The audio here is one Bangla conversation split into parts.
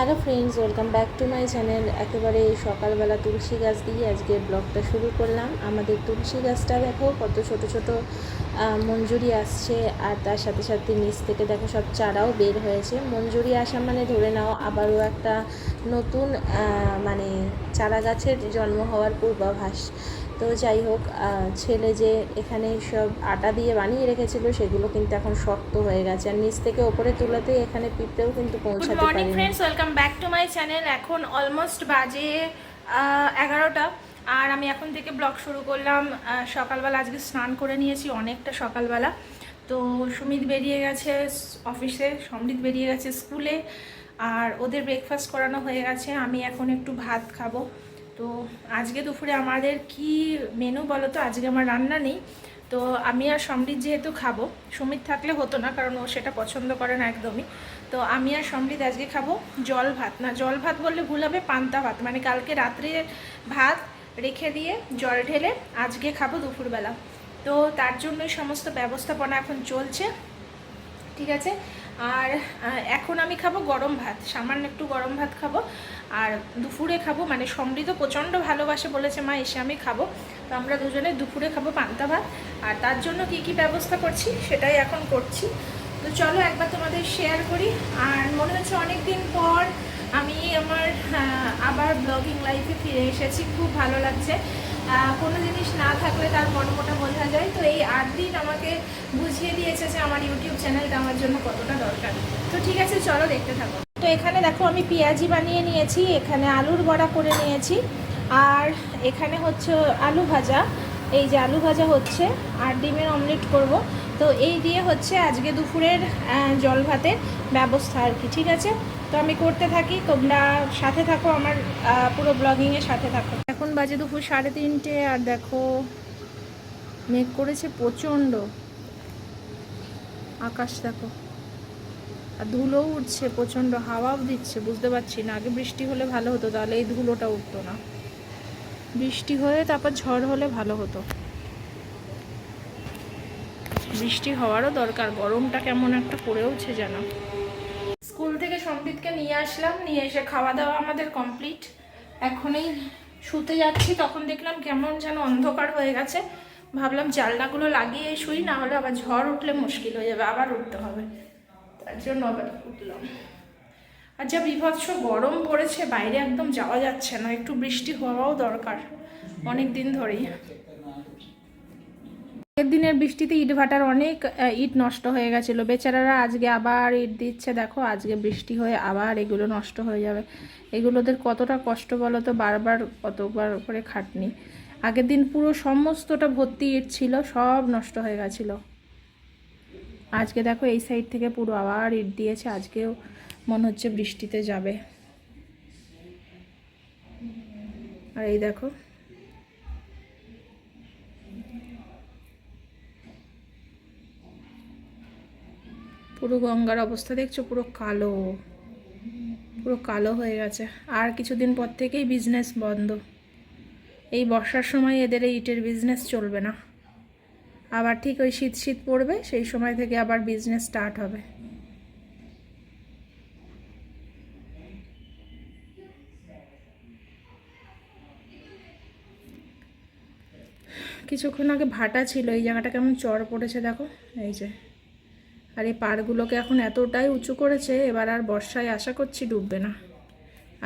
Hello friends, welcome back to my channel. একেবারে সকালবেলা তুলসী গাছ দিয়ে আজকে ব্লগটা শুরু করলাম। আমাদের তুলসী গাছটা দেখো, কত ছোট ছোট মঞ্জুরি আসছে। আর তার সাথে সাথে নিচ থেকে দেখো সব চারাও বের হয়েছে। মঞ্জুরি আসা মানে ধরে নাও, আবারও একটা নতুন মানে চারা গাছের জন্ম হওয়ার পূর্বাভাস। তো যাই হোক ছেলে যে এখানে সব আটা দিয়ে বানিয়ে রেখেছিল সেগুলো কিন্তু এখন শক্ত হয়ে গেছে। আর নিচ থেকে ওপরে তুলাতে এখানে পিঁপড়েও কিন্তু গুড পৌঁছাতে মর্নিং পারেনি। Friends welcome back to my channel এখন অলমোস্ট বাজে এগারোটা। আর আমি এখন থেকে ব্লগ শুরু করলাম। সকালবেলা আজকে স্নান করে নিয়েছি অনেকটা সকালবেলা। তো সুমিত বেরিয়ে গেছে অফিসে সমৃদ্ধ বেরিয়ে গেছে স্কুলে আর ওদের ব্রেকফাস্ট করানো হয়ে গেছে। আমি এখন একটু ভাত খাব। তো আজকে দুপুরে আমাদের কি মেনু বলো তো? আজকে আমার রান্না নেই। তো আমি আর সমৃদ্ধ যেহেতু খাব, সুমিত থাকলে হতো না, কারণ ও সেটা পছন্দ করে না একদমই। তো আমি আর সমৃদ্ধ আজকে খাব জল ভাত। না, জল ভাত বললে ভুল হবে, পান্তা ভাত। মানে কালকে রাত্রে ভাত রেখে দিয়ে জল ঢেলে আজকে খাব দুপুরবেলা। তো তার জন্যই সমস্ত ব্যবস্থাপনা এখন চলছে। ঠিক আছে? আর এখন আমি খাব গরম ভাত। সামান্য একটু গরম ভাত খাব। আর দুপুরে খাব মানে সমৃদ্ধ প্রচণ্ড ভালোবাসে বলেছে মা, এসে আমি খাব। তো আমরা দুজনে দুপুরে খাব পান্তা ভাত। আর তার জন্য কি কি ব্যবস্থা করছি সেটাই এখন করছি। তো চলো একবার তোমাদের শেয়ার করি। আর মনে হচ্ছে অনেক দিন পর আমি আমার আবার ব্লগিং লাইফে ফিরে এসেছি। খুব ভালো লাগছে। কোনো জিনিস না থাকলে তার মর্মটা বোঝা যায়। তো এই আট দিন আমাকে বুঝিয়ে দিয়েছে যে আমার ইউটিউব চ্যানেলটা আমার জন্য কতটা দরকার। তো ঠিক আছে, চলো দেখতে থাকো। তো এখানে দেখো আমি পেঁয়াজি বানিয়ে নিয়েছি, এখানে আলুর বড়া করে নিয়েছি, আর এখানে হচ্ছে আলু ভাজা। এই যে আলু ভাজা হচ্ছে, আর ডিমের অমলেট করব। তো এই দিয়ে হচ্ছে আজকে দুপুরের জল ভাতের ব্যবস্থা আর কি, ঠিক আছে? তো আমি করতে থাকি, তোমরা সাথে থাকো আমার পুরো ব্লগিংয়ের সাথে থাকো। এখন বাজে দুপুর সাড়ে তিনটে, আর দেখো মেঘ করেছে প্রচণ্ড। আকাশ দেখো। আর ধুলো উঠছে, প্রচণ্ড হাওয়াও দিচ্ছে, বুঝতে পারছি না। আগে বৃষ্টি হলে ভালো হতো, তাহলে এই ধুলোটা উঠতো না। বৃষ্টি হয়ে তারপর ঝড় হলে ভালো হতো। বৃষ্টি হওয়ারও দরকার, গরমটা কেমন একটা পড়েওছে যেন। স্কুল থেকে সম্বিতকে নিয়ে আসলাম, নিয়ে এসে খাওয়া দাওয়া আমাদের কমপ্লিট। এখনই শুতে যাচ্ছি, তখন দেখলাম কেমন যেন অন্ধকার হয়ে গেছে। ভাবলাম জানলাগুলো লাগিয়ে শুই, না হলে আবার ঝড় উঠলে মুশকিল হয়ে যাবে, আবার উঠতে হবে। তার জন্য আবার উঠলাম। আর যা বিভৎস গরম পড়েছে, বাইরে একদম যাওয়া যাচ্ছে না। একটু বৃষ্টি হওয়াও দরকার অনেক দিন ধরেই। আগের দিনের বৃষ্টিতে ইট ভাটার অনেক ইট নষ্ট হয়ে গেছিল। বেচারারা আজকে আবার ইট দিচ্ছে। দেখো, আজকে বৃষ্টি হয়ে আবার এগুলো নষ্ট হয়ে যাবে। এগুলোদের কতটা কষ্ট বলো তো? বারবার কতবার করে খাটনি। আগের দিন পুরো সমস্তটা ভর্তি ইট ছিল, সব নষ্ট হয়ে গেছিল। আজকে দেখো এই সাইড থেকে পুরো আবার ইট দিয়েছে, আজকেও মনে হচ্ছে বৃষ্টিতে যাবে। আর এই দেখো। পুরো গঙ্গার অবস্থা দেখছ, পুরো কালো। পুরো কালো হয়ে গেছে। আর কিছুদিন পর থেকেই বিজনেস বন্ধ। এই বর্ষার সময় এদের এই ইটের বিজনেস চলবে না। আবার ঠিক ওই শীত শীত পড়বে, সেই সময় থেকে আবার বিজনেস স্টার্ট হবে। কিছুক্ষণ আগে ভাটা ছিল, এই জায়গাটা কেমন চর পড়েছে দেখো, এই যে। আর এই পাড়গুলোকে এখন এতটাই উঁচু করেছে, এবার আর বর্ষায় আশা করছি ডুববে না।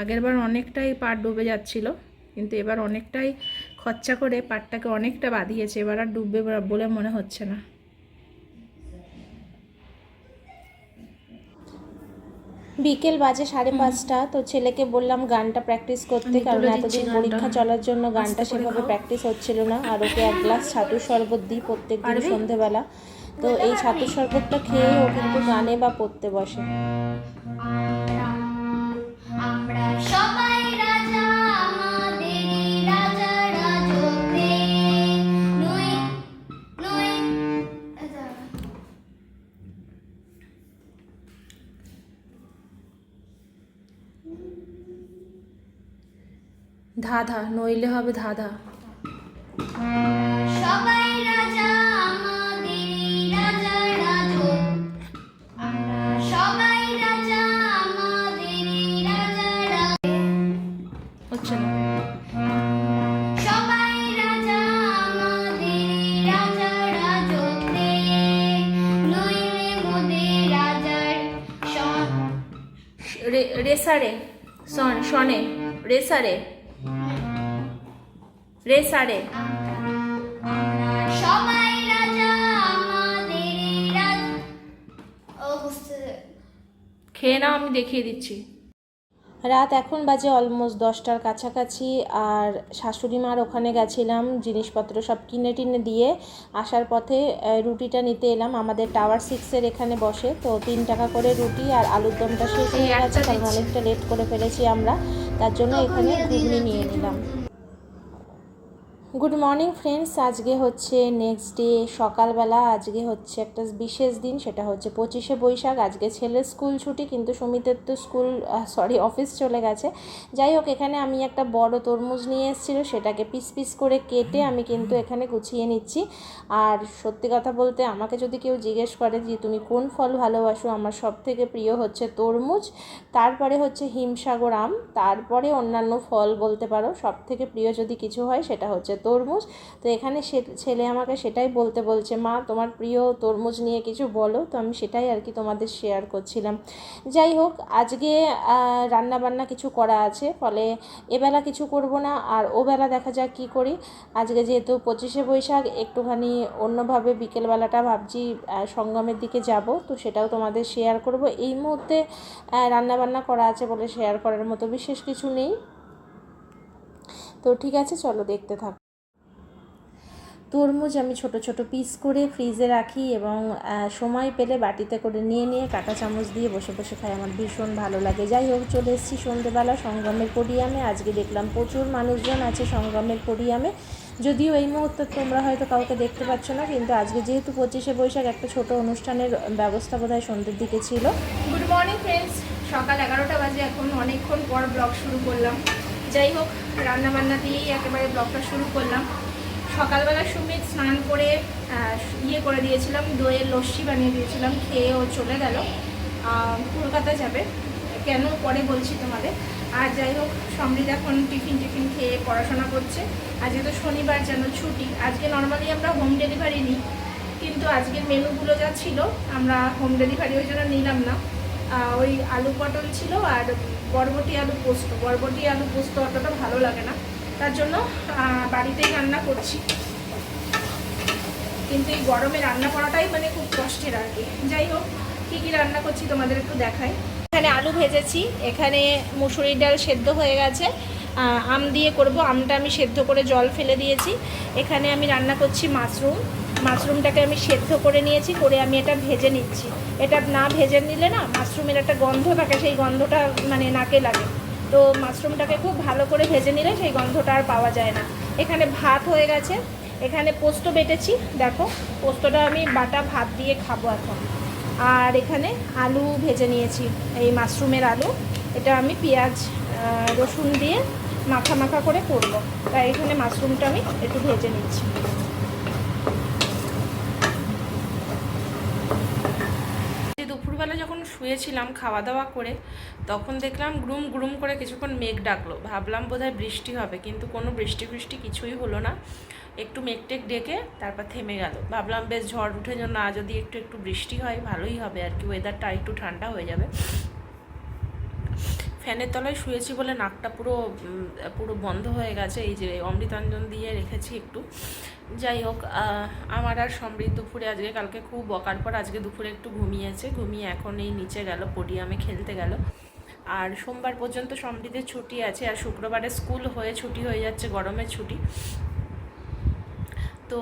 আগের বার অনেকটাই পাড় ডুবে যাচ্ছিল, কিন্তু এবার অনেকটাই খরচা করে পাড়টাকে অনেকটা বাঁধিয়েছে এবার আর ডুববে বলে মনে হচ্ছে না বিকেল বাজে সাড়ে পাঁচটা তো ছেলেকে বললাম গানটা প্র্যাকটিস করতে কারণ এতদিন পরীক্ষা চলার জন্য গানটা সেভাবে। প্র্যাকটিস হচ্ছিল না আর ওকে এক গ্লাস ছাতুর শরবত দিই প্রত্যেক দিন? সন্ধেবেলা তো এই ছাতুর শরবতটা খেয়ে ও কিন্তু গানে বা পড়তে বসে আমরা ধাঁধা নইলে হবে ধাঁধা। সবাই রাজা আমাদেরই রাজা আমরা সবাই রাজা আমাদেরই রাজা হচ্ছে না। সবাই রাজা আমাদের রাজা রাজত্বে। নইলে মোদের রাজার সন রেসারে সন শনে রেসারে। রেসারে সবাই রাজা আমাদের ও খেয়ে নাও আমি দেখিয়ে দিচ্ছি। রাত এখন বাজে অলমোস্ট দশটার কাছাকাছি আর শাশুড়ি মার ওখানে গেছিলাম জিনিসপত্র সব কিনে টিনে দিয়ে আসার পথে রুটিটা নিতে এলাম। আমাদের টাওয়ার সিক্সের এখানে বসে তো তিন টাকা করে রুটি আর আলুর দমটা শেষ হয়ে গেছে একটা কারণ অনেকটা লেট করে ফেলেছি আমরা। তার জন্য এখানে ঘুগনি নিয়ে নিলাম। গুড মর্নিং ফ্রেন্ডস আজকে হচ্ছে নেক্সট ডে সকালবেলা আজকে হচ্ছে একটা বিশেষ দিন, সেটা হচ্ছে পঁচিশে বৈশাখ। আজকে ছেলের স্কুল ছুটি, কিন্তু সুমিতের তো স্কুল সরি অফিস চলে গেছে। যাই হোক, এখানে আমি একটা বড় তরমুজ নিয়ে এসেছিল, সেটাকে পিস পিস করে কেটে আমি কিন্তু এখানে গুছিয়ে নিচ্ছি। আর সত্যি কথা বলতে, আমাকে যদি কেউ জিজ্ঞেস করে যে, তুমি কোন ফল ভালোবাসো? আমার সব থেকে প্রিয় হচ্ছে তরমুজ, তারপরে হচ্ছে হিমসাগর আম, তারপরে অন্যান্য ফল বলতে পারো। সব থেকে প্রিয় যদি কিছু হয়, সেটা হচ্ছে তরমুজ। তো এখানে ছেলে আমাকে সেটাই বলতে বলছে, মা, তোমার প্রিয় তরমুজ নিয়ে কিছু বলো। তো আমি সেটাই আর কি তোমাদের শেয়ার করছিলাম। যাই হোক, আজকে রান্না বান্না কিছু করা আছে, ফলে এবেলা কিছু করব না, আর ওবেলা দেখা যাক কি করি। আজকে যেহেতু পঁচিশে বৈশাখ, একটুখানি অন্যভাবে বিকেলবেলাটা ভাবছি সঙ্গমের দিকে যাব, তো সেটাও তোমাদের শেয়ার করব। এই মুহূর্তে রান্না বান্না করা আছে বলে শেয়ার করার মতো বিশেষ কিছু নেই। তো ঠিক আছে, চলো দেখতে থাকো। তরমুজ আমি ছোট ছোট পিস করে ফ্রিজে রাখি এবং সময় পেলে বাটিতে করে নিয়ে নিয়ে কাঁটা চামচ দিয়ে বসে বসে খাই। আমার ভীষণ ভালো লাগে। যাই হোক, চলে এসেছি সন্ধেবেলা সঙ্গমের পোডিয়ামে। আজকে দেখলাম প্রচুর মানুষজন আছে সঙ্গমের পোডিয়ামে। যদিও এই মুহূর্তে তোমরা হয়তো কাউকে দেখতে পাচ্ছ না, কিন্তু আজকে যেহেতু পঁচিশে বৈশাখ, একটা ছোট অনুষ্ঠানের ব্যবস্থা বোধহয় সন্ধ্যের দিকে ছিল। গুড মর্নিং ফ্রেন্ডস সকাল এগারোটা বাজে এখন। অনেকক্ষণ পর ব্লগ শুরু করলাম। যাই হোক রান্না বান্না দিয়েই একেবারে ব্লগটা শুরু করলাম। সকালবেলা সুমিত স্নান করে ইয়ে করে দিয়েছিলাম, দইয়ের লস্যি বানিয়ে দিয়েছিলাম, খেয়ে ও চলে গেল। কলকাতা যাবে। কেন? পরে বলছি তোমাদের। আর যাই হোক, সমৃদ্ধ এখন টিফিন টিফিন খেয়ে পড়াশোনা করছে। আজকে তো শনিবার, যেন ছুটি। আজকে নর্মালি আমরা হোম ডেলিভারি নিই, কিন্তু আজকের মেনুগুলো যা ছিল, আমরা হোম ডেলিভারি ওই জন্য নিলাম না। ওই আলু পটল ছিল আর বরবটি আলু পোস্ত। বরবটি আলু পোস্ত অতটা ভালো লাগে না। তার জন্য বাড়িতেই রান্না করছি। কিন্তু এই গরমে রান্না করাটাই মানে খুব কষ্টের আর কি। যাই হোক, কী কী রান্না করছি তোমাদের একটু দেখাই। এখানে আলু ভেজেছি, এখানে মুসুরির ডাল সেদ্ধ হয়ে গেছে। আম দিয়ে করব, আমটা আমি সেদ্ধ করে জল ফেলে দিয়েছি। এখানে আমি রান্না করছি মাশরুম। মাশরুমটাকে আমি সেদ্ধ করে নিয়েছি, করে আমি এটা ভেজে নিচ্ছি। এটা না ভেজে নিলে না মাশরুমের একটা গন্ধ থাকে, সেই গন্ধটা মানে নাকে লাগে। তো মাশরুমটাকে খুব ভালো করে ভেজে নিলে সেই গন্ধটা আর পাওয়া যায় না। এখানে ভাত হয়ে গেছে। এখানে পোস্ত বেটেছি। দেখো, পোস্তটা আমি বাটা ভাত দিয়ে খাব এখন। আর এখানে আলু ভেজে নিয়েছি, এই মাশরুমের আলু। এটা আমি পেঁয়াজ রসুন দিয়ে মাখা মাখা করে করব। তাই এখানে মাশরুমটা আমি একটু ভেজে নিচ্ছি যে দুপুরবেলা যখন শুয়েছিলাম খাওয়া দাওয়া করে, তখন দেখলাম গ্রুম গ্রুম করে কিছুক্ষণ মেঘ ডাকলো। ভাবলাম বোধহয় বৃষ্টি হবে, কিন্তু কোনো বৃষ্টি ফৃষ্টি কিছুই হলো না। একটু মেঘ টেক ডেকে তারপর থেমে গেল। ভাবলাম, বেশ, ঝড় উঠে যেন না যদি একটু একটু বৃষ্টি হয়, ভালোই হবে আর কি। ওয়েদারটা একটু ঠান্ডা হয়ে যাবে। ফ্যানের তলায় শুয়েছি বলে নাকটা পুরো পুরো বন্ধ হয়ে গেছে। এই যে অমৃতাঞ্জন দিয়ে রেখেছি একটু। যাই হোক আমার আর সমৃদ্ধ দুপুরে আজকে, কালকে খুব বকার পর আজকে দুপুরে একটু ঘুমিয়েছে। ঘুমিয়ে এখন এই নিচে গেল, পডিয়ামে খেলতে গেল। আর সোমবার পর্যন্ত সমৃদ্ধের ছুটি আছে আর শুক্রবারে স্কুল হয়ে ছুটি হয়ে যাচ্ছে, গরমের ছুটি। তো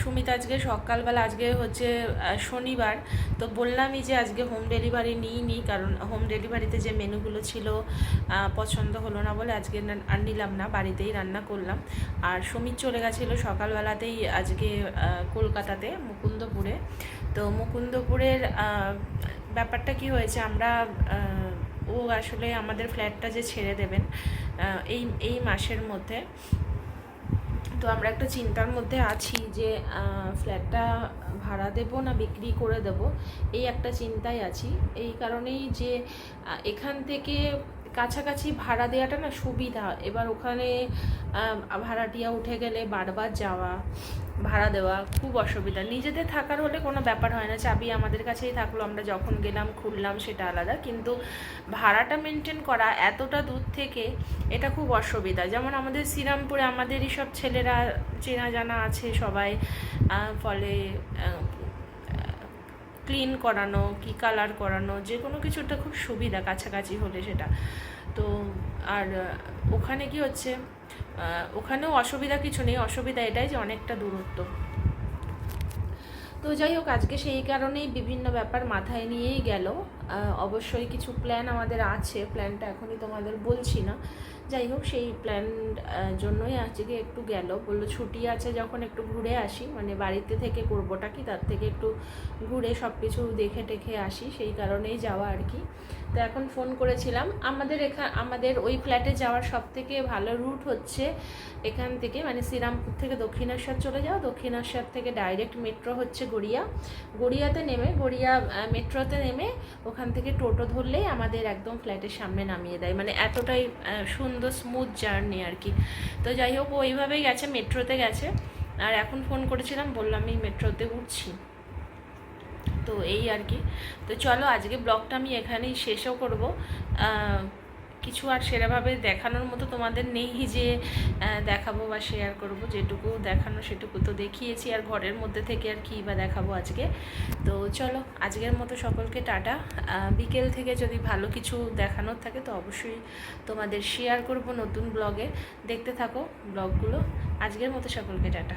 সুমিত আজকে সকালবেলা, আজকে হচ্ছে শনিবার, তো বললামই যে আজকে হোম ডেলিভারি নিই নি, কারণ হোম ডেলিভারিতে যে মেনুগুলো ছিল পছন্দ হলো না বলে আজকে আর নিলাম না, বাড়িতেই রান্না করলাম। আর সুমিত চলে গেছিল সকালবেলাতেই আজকে কলকাতাতে, মুকুন্দপুরে। তো মুকুন্দপুরের ব্যাপারটা কি হয়েছে, আমরা ও আসলে আমাদের ফ্ল্যাটটা যে ছেড়ে দেবেন এই এই মাসের মধ্যে তো আমরা একটা চিন্তার মধ্যে আছি যে ফ্ল্যাটটা ভাড়া দেব না বিক্রি করে দেব, এই একটা চিন্তায় আছি। এই কারণেই যে এখান থেকে কাছাকাছি ভাড়া দেওয়াটা না সুবিধা। এবার ওখানে ভাড়াটিয়া উঠে গেলে বারবার যাওয়া, ভাড়া দেওয়া খুব অসুবিধা। নিজেদের থাকার হলে কোনো ব্যাপার হয় না। চাবি আমাদের কাছেই থাকল, আমরা যখন গেলাম, খুললাম, সেটা আলাদা। কিন্তু ভাড়াটা মেনটেন করা এতটা দূর থেকে এটা খুব অসুবিধা। যেমন আমাদের শ্রীরামপুরে আমাদেরই সব ছেলেরা, চেনা জানা আছে সবাই ফলে ক্লিন করানো, কি কালার করানো, যে কোনো কিছুটা খুব সুবিধা কাছাকাছি হলে সেটা। তো, আর ওখানে কি হচ্ছে ওখানেও অসুবিধা কিছু নেই, অসুবিধা এটাই যে অনেকটা দূরত্ব। তো যাই হোক, আজকে সেই কারণেই বিভিন্ন ব্যাপার মাথায় নিয়েই গেল। অবশ্যই কিছু প্ল্যান আমাদের আছে। প্ল্যানটা এখনই তোমাদের বলছি না। যাই হোক, সেই প্ল্যান জন্যই আজকে একটু গেল। বলল ছুটি আছে যখন একটু ঘুরে আসি। মানে বাড়িতে থেকে করবোটা কি? তার থেকে একটু ঘুরে সব কিছু দেখে টেখে আসি। সেই কারণেই যাওয়া আর কি। তো এখন ফোন করেছিলাম। আমাদের এখান আমাদের ওই ফ্ল্যাটে যাওয়ার সব থেকে ভালো রুট হচ্ছে এখান থেকে মানে শ্রীরামপুর থেকে দক্ষিণেশ্বর চলে যাও দক্ষিণেশ্বর থেকে ডাইরেক্ট মেট্রো হচ্ছে গড়িয়া। গড়িয়াতে নেমে, গড়িয়া মেট্রোতে নেমে ওখান থেকে টোটো ধরলেই আমাদের একদম ফ্ল্যাটের সামনে নামিয়ে দেয়। মানে এতটাই সুন্দর স্মুথ জার্নি আর কি। তো যাই হোক ওইভাবেই গেছে, মেট্রোতে গেছে। আর এখন ফোন করেছিলাম, বললাম আমি মেট্রোতে উঠছি। তো এই আর কি। তো চলো, আজকে ব্লগটা আমি এখানেই শেষও করব। কিছু আর সেরাভাবে দেখানোর মতো তোমাদের নেই যে দেখাবো বা শেয়ার করব। যেটুকু দেখানো সেটুকু তো দেখিয়েছি। আর ঘরের মধ্যে থেকে আর কী বা দেখাবো আজকে। তো চলো, আজকের মতো সকলকে টাটা। বিকেল থেকে যদি ভালো কিছু দেখানোর থাকে তো অবশ্যই তোমাদের শেয়ার করব নতুন ব্লগে দেখতে থাকো ব্লগগুলো আজকের মতো সকলকে টাটা।